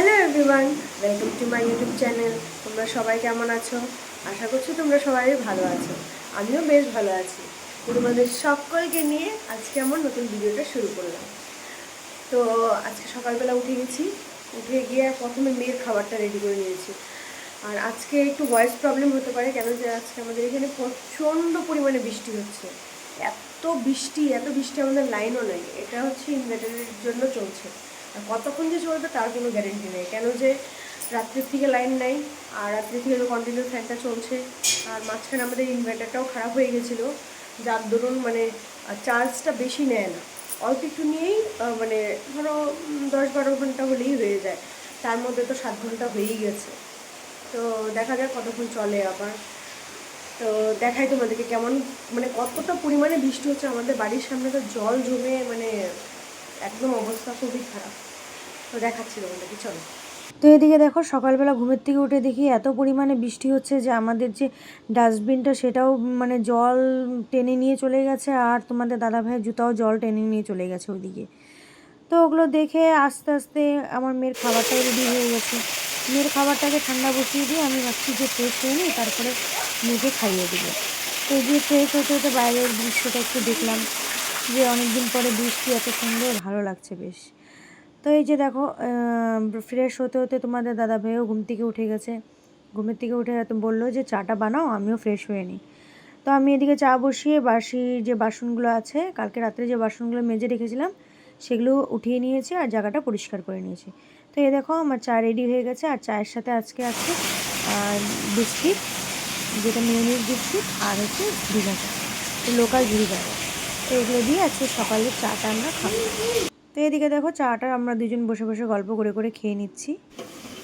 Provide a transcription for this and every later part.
Hello everyone welcome to my YouTube channel তোমরা সবাই কেমন আছো? আশা করছি তোমরা সবাই ভালো আছো। আমিও বেশ ভালো আছি। তোমাদের সকলকে নিয়ে আজকে আমার নতুন ভিডিওটা শুরু করলাম। তো আজকে সকালবেলা উঠে গেছি। উঠে গিয়ে প্রথমে মেয়ের খাবারটা রেডি করে নিয়েছি। আর আজকে একটু ভয়েস প্রবলেম হতে পারে, কেন যে আজকে আমাদের এখানে প্রচণ্ড পরিমাণে বৃষ্টি হচ্ছে। এত বৃষ্টি এত বৃষ্টি আমাদের লাইনও নেই। এটা হচ্ছে ইনভার্টারের জন্য চলছে। কতক্ষণ যে চলবে তার কোনো গ্যারেন্টি নেই। কেন যে রাত্রির থেকে লাইন নেই, আর রাত্রি থেকে কন্টিনিউ ফ্যানটা চলছে, আর মাঝখানে আমাদের ইনভার্টারটাও খারাপ হয়ে গেছিল। যার দরুন মানে চার্জটা বেশি নেয় না। অল্প একটু নিয়েই মানে ধরো দশ বারো ঘণ্টা হলেই হয়ে যায়। তার মধ্যে তো সাত ঘণ্টা হয়েই গেছে। তো দেখা যাক কতক্ষণ চলে আবার। তো দেখাই তোমাদেরকে কেমন মানে কতটা পরিমাণে বৃষ্টি হচ্ছে। আমাদের বাড়ির সামনে তো জল জমে মানে একদম অবস্থা খুবই খারাপ। তো চলো। তো এদিকে দেখো, সকালবেলা ঘুমের থেকে উঠে দেখি এত পরিমাণে বৃষ্টি হচ্ছে যে আমাদের যে ডাস্টবিনটা সেটাও মানে জল টেনে নিয়ে চলে গেছে আর তোমাদের দাদা ভাইয়ের জুতাও জল টেনে নিয়ে চলে গেছে ওইদিকে তো ওগুলো দেখে আস্তে আস্তে আমার মেয়ের খাবারটাও রেডি হয়ে গেছে। মেয়ের খাবারটাকে ঠান্ডা বসিয়ে দিয়ে আমি ভাবছি যে ফ্রেশ হয়ে নিই, তারপরে মেয়েকে খাইয়ে দেবো। তো যে ফ্রেশ হতে হতে বাইরের দৃশ্যটা একটু দেখলাম। যে অনেক দিন পরে বৃষ্টি এত সুন্দর, ভালো লাগছে বেশ। তো এই যে দেখো ফ্রেশ হতে হতে তোমাদের দাদা ভাইও ঘুম থেকে উঠে গেছে। ঘুমের থেকে উঠে বলল যে, চাটা বানাও, আমিও ফ্রেশ হয়ে নিই। তো আমি এদিকে চা বসিয়ে বাসি যে বাসনগুলো আছে, কালকে রাত্রে যে বাসনগুলো মেজে রেখেছিলাম, সেগুলো উঠিয়ে নিয়েছি আর জায়গাটা পরিষ্কার করে নিয়েছি। তো এ দেখো, আমার চা রেডি হয়ে গেছে আর চায়ের সাথে আজকে আছে বিস্কিট, যেটা মেয়নিজ বিস্কিট আর হচ্ছে ভাজা তো লোকাল ভাজা তো এগুলো দিয়ে আজকে সকালের চাটা আমরা খাব। তো এদিকে দেখো চাটা আমরা দুজন বসে বসে গল্প করে করে খেয়ে নিচ্ছি।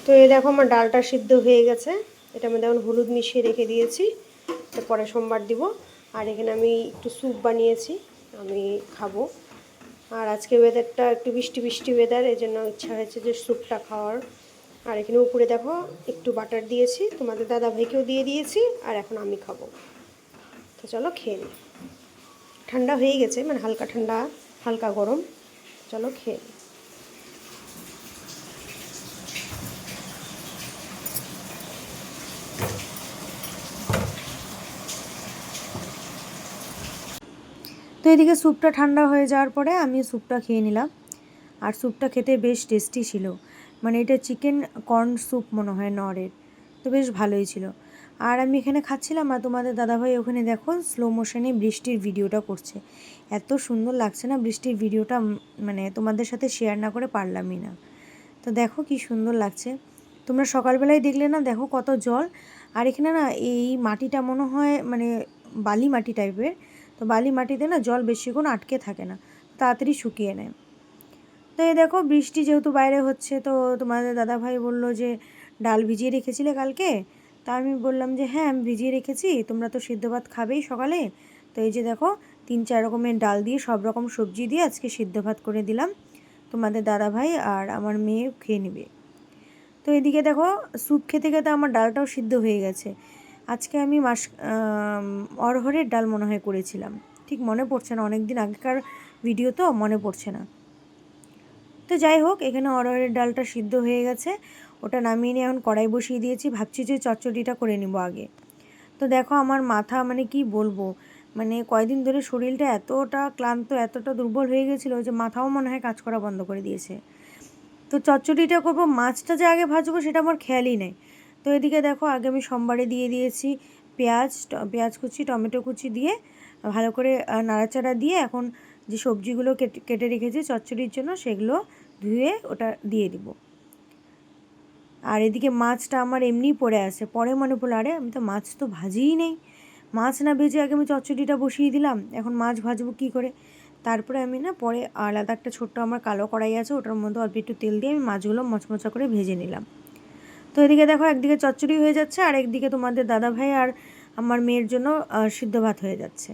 তো এই দেখো আমার ডালটা সিদ্ধ হয়ে গেছে। এটা মধ্যে দেখুন হলুদ মিশিয়ে রেখে দিয়েছি। তো পরে সোমবার দিব। আর এখানে আমি একটু স্যুপ বানিয়েছি। আমি খাব। আর আজকে ওয়েদারটা একটু বৃষ্টি বৃষ্টি ওয়েদার এই জন্য ইচ্ছা হয়েছে যে স্যুপটা খাওয়ার। আর এখানে উপরে দেখো একটু বাটার দিয়েছি। তোমাদের দাদা ভাইকেও দিয়ে দিয়েছি। আর এখন আমি খাব। তো চলো খেয়ে নিই। ঠান্ডা হয়ে গেছে মানে হালকা ঠান্ডা, হালকা গরম। চলো খেয়ে তো এদিকে স্যুপটা ঠান্ডা হয়ে যাওয়ার পরে আমি স্যুপটা খেয়ে নিলাম। আর স্যুপটা খেতে বেশ টেস্টি ছিল। মানে এটা চিকেন কর্ন স্যুপ মনে হয় নরের। তো বেশ ভালোই ছিল। আর আমি এখানে খাচ্ছিলাম আর তোমাদের দাদাভাই ওখানে দেখো স্লো মোশনে বৃষ্টির ভিডিওটা করছে। এত সুন্দর লাগছে না বৃষ্টির ভিডিওটা মানে তোমাদের সাথে শেয়ার না করে পারলামই না। তো দেখো কি সুন্দর লাগছে। তোমরা সকালবেলায় দেখলে না, দেখো কত জল। আর এখানে না এই মাটিটা মনে হয় মানে বালি মাটি টাইপের তো বালি মাটিতে না জল বেশিক্ষণ আটকে থাকে না, তাড়াতাড়ি শুকিয়ে নেয়। তো এই দেখো বৃষ্টি যেহেতু বাইরে হচ্ছে, তো তোমাদের দাদা ভাই বলল যে ডাল ভিজিয়ে রেখেছিলে কালকে। তা আমি বললাম যে হ্যাঁ আমি ভিজিয়ে রেখেছি, তোমরা তো সিদ্ধ ভাত খাবেই সকালে। তো এই যে দেখো, তিন চার রকমের ডাল দিয়ে সব রকম সবজি দিয়ে আজকে সিদ্ধ ভাত করে দিলাম তোমাদের দাদা ভাই আর আমার মেয়ে খেয়ে নেবে। তো এদিকে দেখো, স্যুপ খেতে খেতে আমার ডালটাও সিদ্ধ হয়ে গেছে। আজকে আমি মাস অরহরের ডাল মনে হয় করেছিলাম। ঠিক মনে পড়ছে না অনেক দিন আগেকার ভিডিও তো মনে পড়ছে না। তো যাই হোক, এখানে অরহরের ডালটা সিদ্ধ হয়ে গেছে। ওটা নামিয়ে নিয়ে এখন কড়াই বসিয়ে দিয়েছি। ভাবছি যে চচ্চড়িটা করে নিব আগে। তো দেখো আমার মাথা মানে কি বলব? মানে কয়দিন ধরে শরীরটা এতটা ক্লান্ত, এতটা দুর্বল হয়ে গেছিল যে মাথাও মনে হয় কাজ করা বন্ধ করে দিয়েছে। তো চচ্চড়িটা করব, মাছটা যে আগে ভাজবো সেটা আমার খেয়ালই নেই। তো এদিকে দেখো আগে আমি সোমবারে দিয়ে দিয়েছি পেঁয়াজ পেঁয়াজ কুচি, টমেটো কুচি দিয়ে ভালো করে নাড়াচাড়া দিয়ে এখন যে সবজিগুলো কেটে কেটে রেখেছি চচ্চড়ির জন্য সেগুলো ধুয়ে ওটা দিয়ে দিব। আর এদিকে মাছটা আমার এমনিই পড়ে আছে। পরে মনে পড়ল, আরে, আমি তো মাছ তো ভাজিই নেই। মাছ না ভেজে আগে আমি চচ্চড়িটা বসিয়ে দিলাম, এখন মাছ ভাজবো কী করে? তারপরে আমি না, পরে আলাদা একটা ছোট্ট আমার কালো কড়াই আছে, ওটার মধ্যে অল্প একটু তেল দিয়ে আমি মাছগুলো মচমচা করে ভেজে নিলাম। তো এদিকে দেখো, একদিকে চচ্চড়ি হয়ে যাচ্ছে, আর একদিকে তোমাদের দাদা ভাই আর আমার মেয়ের জন্য সিদ্ধ ভাত হয়ে যাচ্ছে।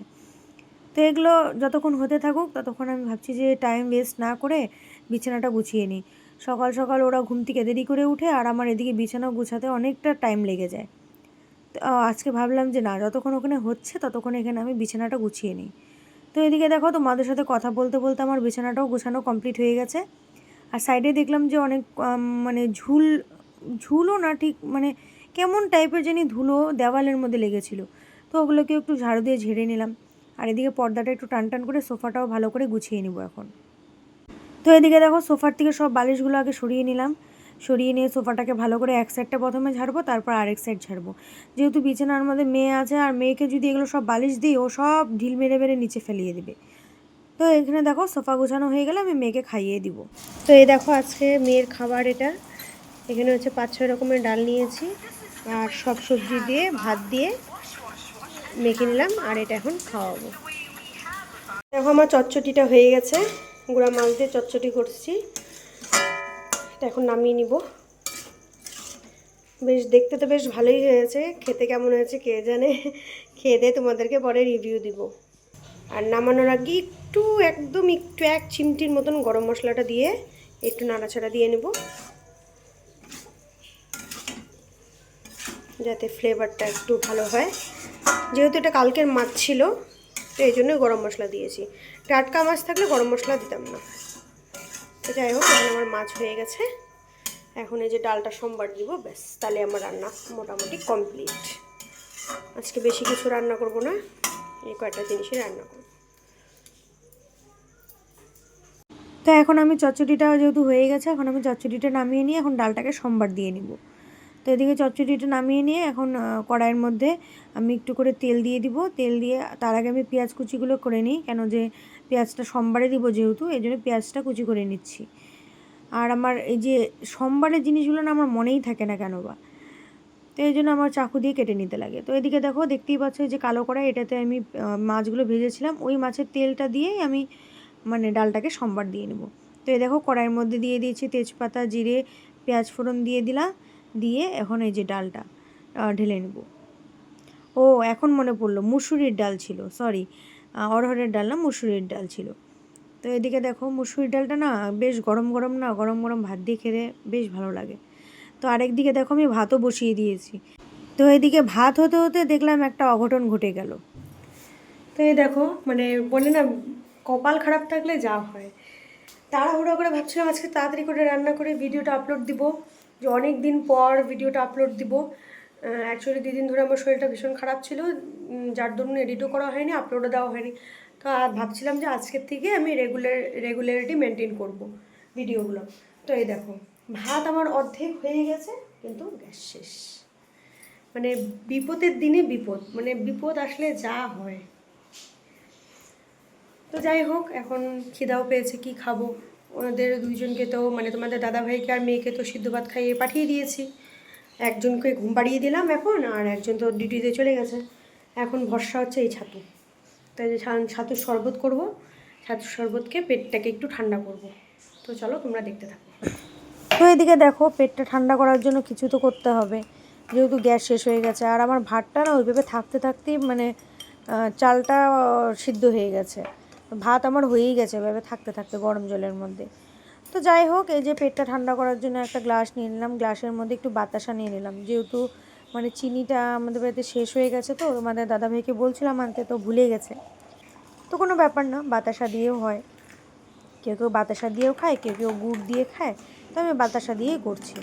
তো এগুলো যতক্ষণ হতে থাকুক, ততক্ষণ আমি ভাবছি যে টাইম ওয়েস্ট না করে বিছানাটা গুছিয়ে নিই। সকাল সকাল ওরা ঘুম থেকে দেরি করে উঠে আর আমার এদিকে বিছানা গুছাতে অনেকটা টাইম লেগে যায়। তো আজকে ভাবলাম যে না, যতক্ষণ ওখানে হচ্ছে ততক্ষণ এখানে আমি বিছানাটা গুছিয়ে নিই। তো এদিকে দেখো তোমাদের সাথে কথা বলতে বলতে আমার বিছানাটাও গোছানো কমপ্লিট হয়ে গেছে। আর সাইডে দেখলাম যে অনেক মানে ঝুল, ঝুলও না ঠিক মানে কেমন টাইপের জানি ধুলো দেওয়ালের মধ্যে লেগেছিলো। তো ওগুলোকে একটু ঝাড়ু দিয়ে ঝেড়ে নিলাম। আর এদিকে পর্দাটা একটু টান টান করে সোফাটাও ভালো করে গুছিয়ে নিব এখন। তো এদিকে দেখো সোফার থেকে সব বালিশগুলো আগে সরিয়ে নিলাম। সরিয়ে নিয়ে সোফাটাকে ভালো করে এক সাইডটা প্রথমে ঝাড়বো, তারপর আরেক সাইড ঝাড়বো। যেহেতু বিছানার মধ্যে মেয়ে আছে আর মেয়েকে যদি এগুলো সব বালিশ দিই, ও সব ঢিল মেরে মেরে নিচে ফেলিয়ে দিবে। তো এখানে দেখো সোফা গোছানো হয়ে গেলে আমি মেয়েকে খাইয়ে দিব। তো এই দেখো আজকে মেয়ের খাবার এটা। এখানে হচ্ছে পাঁচ ছয় রকমের ডাল নিয়েছি আর সব সবজি দিয়ে, ভাত দিয়ে মেখে নিলাম আর এটা এখন খাওয়াবো। দেখো আমার চচ্চটিটা হয়ে গেছে। গুঁড়া মাছ দিয়ে চচ্চটি করছি। এটা এখন নামিয়ে নিব। বেশ, দেখতে তো বেশ ভালোই হয়েছে। খেতে কেমন হয়েছে কে জানে? খেয়ে দিয়ে তোমাদেরকে পরে রিভিউ দিব। আর নামানোর আগে একটু, একদম একটু এক চিমটির মতন গরম মশলাটা দিয়ে একটু নাড়াচাড়া দিয়ে নেব। যাতে ফ্লেভারটা একটু ভালো হয়। যেহেতু এটা কালকের মাছ ছিল তো এই জন্যই গরম মশলা দিয়েছি। টাটকা মাছ থাকলে গরম মশলা দিতাম না। তো যাই হোক, এখানে আমার মাছ হয়ে গেছে। এখন এই যে ডালটা সোমবার দিব, ব্যাস, তাহলে আমার রান্না মোটামুটি কমপ্লিট। আজকে বেশি কিছু রান্না করব না, এই কয়েকটা জিনিসই রান্না করব। তো এখন আমি চচ্চড়িটা যেহেতু হয়ে গেছে, এখন আমি চচ্চড়িটা নামিয়ে নিয়ে এখন ডালটাকে সোমবার দিয়ে নিব। তো এদিকে চচ্চড়িটা নামিয়ে নিয়ে এখন কড়াইয়ের মধ্যে আমি একটু করে তেল দিয়ে দিব। তেল দিয়ে তার আগে আমি পেঁয়াজ কুচিগুলো করে নিই, কেন যে পেঁয়াজটা সোমবারে দিব যেহেতু, এই জন্য পেঁয়াজটা কুচি করে নিচ্ছি। আর আমার এই যে সোমবারের জিনিসগুলো না আমার মনেই থাকে না কেন বা। তো এই জন্য আমার চাকু দিয়ে কেটে নিতে লাগে। তো এদিকে দেখো, দেখতেই পাচ্ছ যে কালো কড়াই, এটাতে আমি মাছগুলো ভেজেছিলাম। ওই মাছের তেলটা দিয়েই আমি মানে ডালটাকে সম্বার দিয়ে নেব। তো এই দেখো, কড়াইয়ের মধ্যে দিয়ে দিয়েছি তেজপাতা, জিরে, পেঁয়াজ ফোড়ন দিয়ে দিলাম। দিয়ে এখন এই যে ডালটা ঢেলে নেব। ও, এখন মনে পড়ল মুসুরির ডাল ছিল সরি অরহরের ডাল না, মুসুরির ডাল ছিল। তো এদিকে দেখো মুসুরির ডালটা না বেশ গরম গরম না, গরম গরম ভাত দিয়ে খেতে বেশ ভালো লাগে। তো আরেক দিকে দেখো আমি ভাতও বসিয়ে দিয়েছি। তো এদিকে ভাত হতে হতে দেখলাম একটা অঘটন ঘটে গেল। তো এই দেখো মানে বলে না, কপাল খারাপ থাকলে যা হয়। তাড়াহুড়ো করে ভাবছিলাম আজকে তাড়াতাড়ি করে রান্না করে ভিডিওটা আপলোড দিব। যে অনেক দিন পর ভিডিওটা আপলোড দিব। অ্যাকচুয়ালি দুদিন ধরে আমার শরীরটা ভীষণ খারাপ ছিল। যার দরুন এডিটও করা হয়নি আপলোডও দেওয়া হয়নি। তো ভাবছিলাম যে আজকের থেকে আমি রেগুলার রেগুলারিটি মেনটেন করব ভিডিওগুলো তো এই দেখো, ভাত আমার অর্ধেক হয়ে গেছে, কিন্তু গ্যাস শেষ। মানে বিপদের দিনে বিপদ মানে বিপদ আসলে যা হয়। তো যাই হোক, এখন খিদাও পেয়েছে, কি খাব? ওনাদের দুইজনকে তো মানে তোমাদের দাদা ভাইকে আর মেয়েকে তো সিদ্ধ ভাত খাইয়ে পাঠিয়ে দিয়েছি। একজনকে ঘুম পাড়িয়ে দিলাম এখন, আর একজন তো ডিউটিতে চলে গেছে। এখন ভরসা হচ্ছে এই ছাতু। তাই যে ছাতুর শরবত করব, ছাতুর শরবতকে পেটটাকে একটু ঠান্ডা করব। তো চলো তোমরা দেখতে থাকো। তো এদিকে দেখো, পেটটা ঠান্ডা করার জন্য কিছু তো করতে হবে। যেহেতু গ্যাস শেষ হয়ে গেছে, আর আমার ভাতটা না ওইভাবে থাকতে থাকতেই মানে চালটা সিদ্ধ হয়ে গেছে। ভাত আমার হয়েই গেছে এভাবে থাকতে থাকতে গরম জলের মধ্যে। তো যাই হোক, এই যে পেটটা ঠান্ডা করার জন্য একটা গ্লাস নিয়ে নিলাম। গ্লাসের মধ্যে একটু বাতাসা নিয়ে নিলাম। যেহেতু মানে চিনিটা আমাদের বাড়িতে শেষ হয়ে গেছে তো তোমাদের দাদাভাইকে বলছিলাম আনতে, তো ভুলে গেছে। তো কোনো ব্যাপার না, বাতাসা দিয়েও হয়। কেউ কেউ বাতাসা দিয়েও খায়, কেউ কেউ গুড় দিয়ে খায়। তো আমি বাতাসা দিয়েই করছি।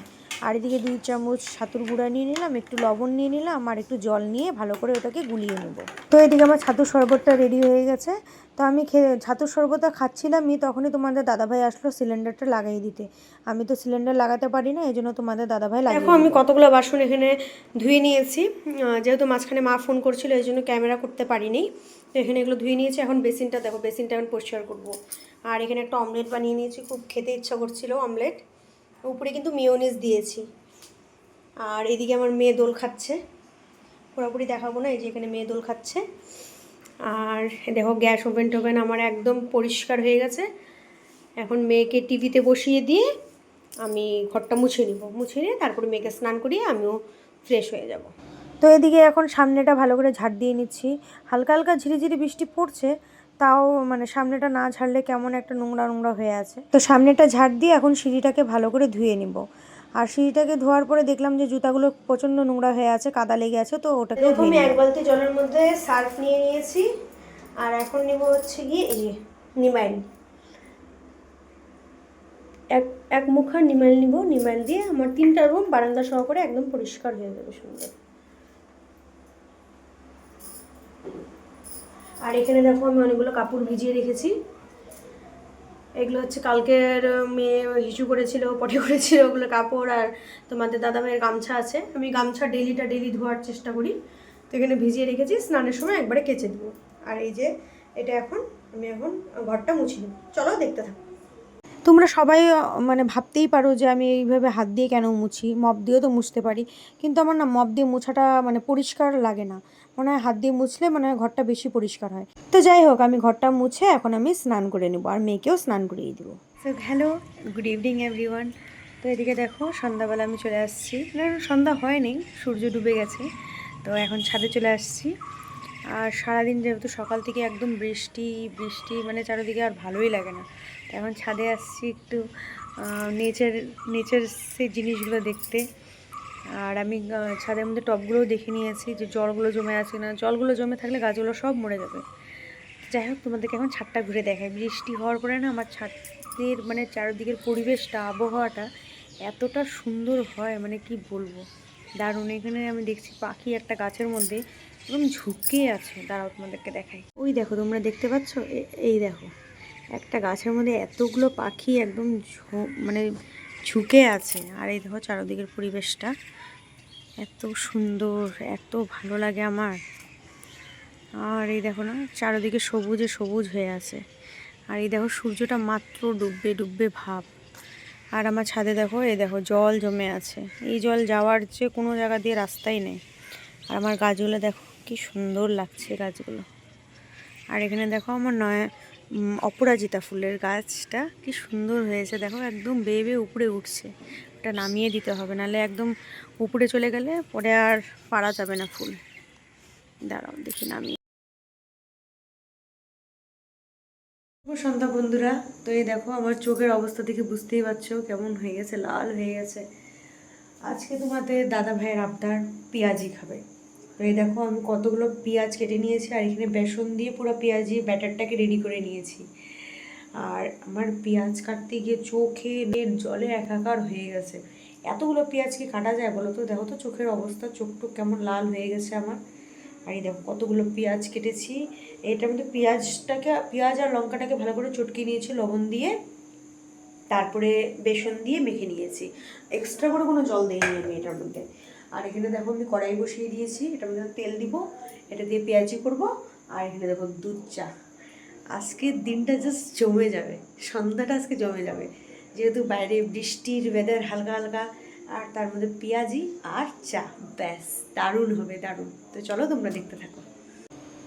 আর এদিকে দুই চামচ ছাতুর গুঁড়া নিয়ে নিলাম একটু লবণ নিয়ে নিলাম আর একটু জল নিয়ে ভালো করে ওটাকে গুলিয়ে নেব। তো এদিকে আমার ছাতুর শরবতটা রেডি হয়ে গেছে। তো আমি খেয়ে ছাতুর শরবতটা খাচ্ছিলামই তখনই তোমাদের দাদাভাই আসলো সিলিন্ডারটা লাগাই দিতে। আমি তো সিলিন্ডার লাগাতে পারি না এই জন্য তোমাদের দাদাভাই লাগিয়ে দেখো আমি কতগুলো বাসন এখানে ধুয়ে নিয়েছি। যেহেতু মাঝখানে মা ফোন করছিল এই জন্য ক্যামেরা করতে পারিনি। তো এখানে এগুলো ধুয়ে নিয়েছি এখন বেসিনটা দেখো বেসিনটা এখন পরিষ্কার করব। আর এখানে একটা অমলেট বানিয়ে নিয়েছি খুব খেতে ইচ্ছা করছিল অমলেট উপরে কিন্তু মিওনিস দিয়েছি। আর এদিকে আমার মেয়ে দোল খাচ্ছে। পুরোপুরি দেখাবো না, এই যে এখানে মেয়ে দোল খাচ্ছে। আর দেখো, গ্যাস ওভেন টোভেন আমার একদম পরিষ্কার হয়ে গেছে। এখন মেয়েকে টিভিতে বসিয়ে দিয়ে আমি ঘরটা মুছে নিব। মুছে নিয়ে তারপরে মেয়েকে স্নান করিয়ে আমিও ফ্রেশ হয়ে যাব। তো এদিকে এখন সামনেটা ভালো করে ঝাড় দিয়ে নিচ্ছি। হালকা হালকা ঝিরিঝিরি বৃষ্টি পড়ছে। তাও মানে সামনেটা না ঝাড়লে কেমন একটা নোংরা নোংরা হয়ে আছে। তো সামনেটা ঝাড় দিয়ে এখন সিঁড়িটাকে ভালো করে ধুয়ে নিব। আর সিঁড়িটাকে ধোয়ার পরে দেখলাম যে জুতাগুলো প্রচণ্ড নোংরা হয়ে আছে কাদা লেগে আছে তো ওটাকে আমি এক বালতি জলের মধ্যে সার্ফ নিয়ে নিয়েছি। আর এখন নিব হচ্ছে গিয়ে এই যে নিমাইন এক এক মুখা নিমাইল নিব। নিমাইল দিয়ে আমার তিনটা রুম বারান্দা সহকারে একদম পরিষ্কার হয়ে যাবে সুন্দর। আর এখানে দেখো আমি অনেকগুলো কাপড় ভিজিয়ে রেখেছি। এগুলো হচ্ছে কালকের মেয়ে হিসু করেছিল, পটি করেছিল ওগুলো কাপড় আর তোমাদের দাদা ভাইয়ের গামছা আছে। আমি গামছা ডেলিটা ডেলি ধোয়ার চেষ্টা করি। তো এখানে ভিজিয়ে রেখেছি, স্নানের সময় একবারে কেচে দেবো। আর এই যে এটা এখন আমি এখন ঘরটা মুছি চলো দেখতে থাকো। তোমরা সবাই মানে ভাবতেই পারো যে আমি এইভাবে হাত দিয়ে কেন মুছি। মপ দিয়েও তো মুছতে পারি। কিন্তু আমার না মপ দিয়ে মোছাটা মানে পরিষ্কার লাগে না। মনে হয় হাত দিয়ে মুছলে মনে হয় ঘরটা বেশি পরিষ্কার হয়। তো যাই হোক, আমি ঘরটা মুছে এখন আমি স্নান করে নেব আর মেয়েকেও স্নান করিয়ে দেবো। So hello good evening everyone তো এদিকে দেখো, সন্ধ্যাবেলা আমি চলে আসছি। সন্ধ্যা হয়নি, সূর্য ডুবে গেছে। তো এখন ছাদে চলে আসছি। আর সারাদিন যেহেতু সকাল থেকে একদম বৃষ্টি বৃষ্টি মানে চারিদিকে আর ভালোই লাগে না। তো এখন ছাদে আসছি একটু নেচার নেচার সেই জিনিসগুলো দেখতে। আর আমি ছাদের মধ্যে টবগুলোও দেখে নিয়েছি যে জলগুলো জমে আছে না। জলগুলো জমে থাকলে গাছগুলো সব মরে যাবে। যাই হোক, তোমাদেরকে এখন ছাদটা ঘুরে দেখাই। বৃষ্টি হওয়ার পরে না আমার ছাদের মানে চারিদিকের পরিবেশটা, আবহাওয়াটা এতটা সুন্দর হয় মানে কি বলব? দারুণ। এখানে আমি দেখছি পাখি একটা গাছের মধ্যে একদম ঝুঁকে আছে। দাঁড়াও তোমাদেরকে দেখাই। ওই দেখো, তোমরা দেখতে পাচ্ছ? এই দেখো, একটা গাছের মধ্যে এতগুলো পাখি একদম মানে ঝুঁকে আছে। আর এই দেখো চারিদিকের পরিবেশটা। এত সুন্দর, এত ভালো লাগে আমার। আর এই দেখো না, চারিদিকে সবুজে সবুজ হয়ে আছে। আর এই দেখো, সূর্যটা মাত্র ডুববে ডুববে ভাব। আর আমার ছাদে দেখো, এই দেখো, জল জমে আছে। এই জল যাওয়ার যে কোনো জায়গা দিয়ে রাস্তাই নেই। আর আমার গাছগুলো দেখো, কি সুন্দর লাগছে গাছগুলো। আর এখানে দেখো আমার নয় অপরাজিতা ফুলের গাছটা, কি সুন্দর হয়েছে। দেখো, একদম বেয়ে বেয়ে উপরে উঠছে। ওটা নামিয়ে দিতে হবে, নাহলে একদম উপরে চলে গেলে পরে আর পারা যাবে না ফুল। দাঁড়াও, দেখি নামিয়ে। সন্ধ্যা বন্ধুরা, তো এই দেখো আমার চোখের অবস্থা দেখে বুঝতেই পারছ কেমন হয়ে গেছে, লাল হয়ে গেছে। আজকে তোমাদের দাদা ভাইয়ের আবদার, পেঁয়াজি খাবে। তো এই দেখো আমি কতগুলো পেঁয়াজ কেটে নিয়েছি, আর এখানে বেসন দিয়ে পুরো পেঁয়াজি ব্যাটারটাকে রেডি করে নিয়েছি। আর আমার পেঁয়াজ কাটতে গিয়ে চোখে জলে একাকার হয়ে গেছে। এতগুলো পেঁয়াজ কি কাটা যায় বলো তো? দেখো তো চোখের অবস্থা, চোখ টোক কেমন লাল হয়ে গেছে আমার। আর এই দেখো কতগুলো পেঁয়াজ কেটেছি। এটার মধ্যে পেঁয়াজটাকে, পেঁয়াজ আর লঙ্কাটাকে ভালো করে চটকে নিয়েছি, লবণ দিয়ে। তারপরে বেসন দিয়ে মেখে নিয়েছি। এক্সট্রা করে কোনো জল দিইনি আমি এটার মধ্যে। আর এখানে দেখো আমি কড়াই বসিয়ে দিয়েছি, এটার মধ্যে তেল দিব, এটা দিয়ে পেঁয়াজি করব, আর এখানে দেখো দুধ চা। আজকের দিনটা জাস্ট জমে যাবে। সন্ধ্যাটা আজকে জমে যাবে। যেহেতু বাইরে বৃষ্টির ওয়েদার হালকা হালকা, আর তার মধ্যে পেঁয়াজি আর চা, ব্যাস, দারুণ হবে, দারুণ। তো চলো তোমরা দেখতে থাকো।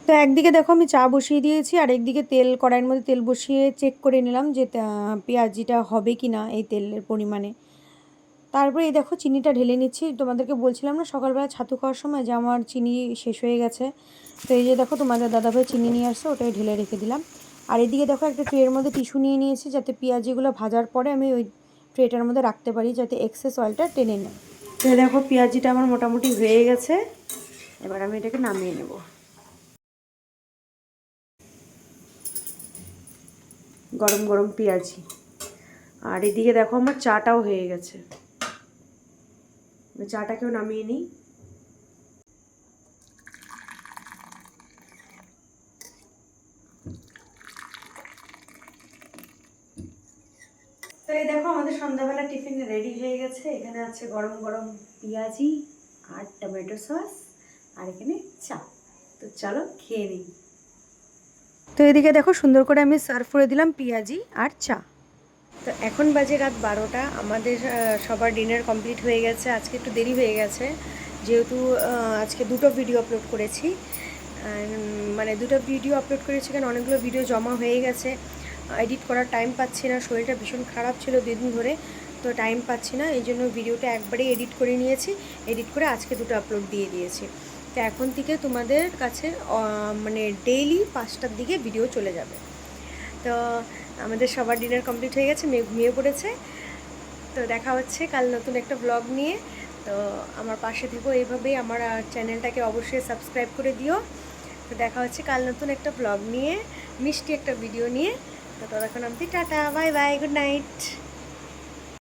তো একদিকে দেখো আমি চা বসিয়ে দিয়েছি, আর একদিকে তেল, কড়াইয়ের মধ্যে তেল বসিয়ে চেক করে নিলাম যে পেঁয়াজিটা হবে কি না এই তেলের পরিমাণে। তারপরে এই দেখো চিনিটা ঢেলে নিচ্ছি। তোমাদেরকে বলছিলাম না, সকালবেলা ছাতু খাওয়ার সময় যে আমার চিনি শেষ হয়ে গেছে। তো এই যে দেখো তোমাদের দাদাভাই চিনি নিয়ে আসছে, ওটাই ঢেলে রেখে দিলাম। আর এদিকে দেখো একটা ট্রের মধ্যে টিস্যু নিয়ে নিয়েছি, যাতে পেঁয়াজিগুলো ভাজার পরে আমি ওই ট্রেটার মধ্যে রাখতে পারি, যাতে এক্সেস অয়েলটা টেনে নেয়। তো দেখো পেঁয়াজিটা আমার মোটামুটি হয়ে গেছে। এবার আমি এটাকে নামিয়ে নেব। গরম গরম পেঁয়াজি। আর এদিকে দেখো আমার চাটাও হয়ে গেছে। চাটাকেও নামিয়ে নিই। তো এই দেখো আমাদের সন্ধ্যাবেলা টিফিন রেডি হয়ে গেছে। এখানে আছে গরম গরম পেঁয়াজি আর টমেটো সস আর এখানে চা। তো চলো খেয়ে নিই। তো এদিকে দেখো সুন্দর করে আমি সার্ভ করে দিলাম পেঁয়াজি আর চা। তো এখন বাজে রাত বারোটা। আমাদের সবার ডিনার কমপ্লিট হয়ে গেছে। আজকে একটু দেরি হয়ে গেছে। যেহেতু আজকে দুটো ভিডিও আপলোড করেছি। মানে দুটো ভিডিও আপলোড করেছি কারণ অনেকগুলো ভিডিও জমা হয়ে গেছে। এডিট করার টাইম পাচ্ছি না। শরীরটা ভীষণ খারাপ ছিল দুদিন ধরে, তো টাইম পাচ্ছি না। এই জন্য ভিডিওটা একবারেই এডিট করে নিয়েছি। এডিট করে আজকে দুটো আপলোড দিয়ে দিয়েছি। তো এখন থেকে তোমাদের কাছে মানে ডেইলি পাঁচটার দিকে ভিডিও চলে যাবে। তো আমাদের সবার ডিনার কমপ্লিট হয়ে গেছে, মেয়ে ঘুমিয়ে পড়েছে। তো দেখা হচ্ছে কাল নতুন একটা ব্লগ নিয়ে। তো আমার পাশে থেকো, এইভাবেই আমার চ্যানেলটাকে অবশ্যই সাবস্ক্রাইব করে দিও। তো দেখা হচ্ছে কাল নতুন একটা ব্লগ নিয়ে, মিষ্টি একটা ভিডিও নিয়ে। তো ততক্ষণ অবধি tata bye bye good night